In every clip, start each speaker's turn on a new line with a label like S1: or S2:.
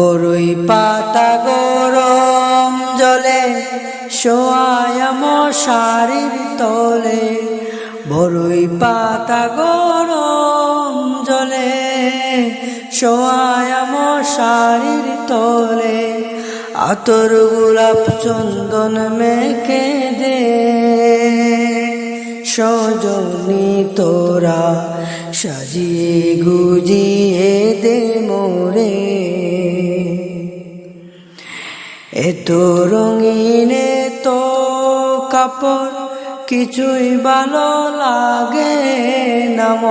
S1: বড়ই পাতা গরম জলে শোয়ায়াম শাড়ির তলে। বড়ই পাতা গরম জলে শোয়ায়াম শাড়ির তলে। আতর গোলাপ চন্দন মেখে দে। সজনি তোরা সাজিয়ে গুজিয়ে দে মোরে। এত রঙিন তো কাপড়, কিছুই ভালো লাগে নাম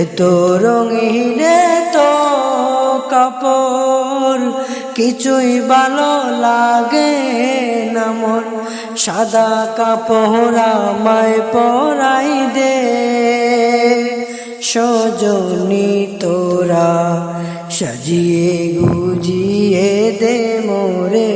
S1: এত রঙিন তো কাপড়, কিছুই ভালো লাগে নামন সাদা কাপড় আমায় পরাই দে, সজনি তোরা সাজিয়ে গুজিয়ে দে মোরে।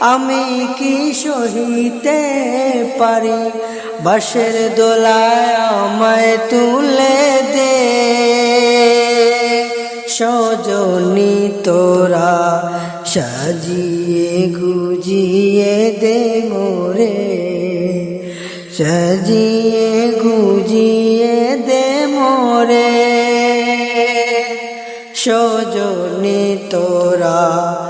S1: আমি কি সহিতে পারি? বাসের দোলায় আমায় তুলে দে। সজনি তোরা সাজিয়ে গুজিয়ে দে মোরে। সাজিয়ে গুজিয়ে দে মোরে। সজনি তোরা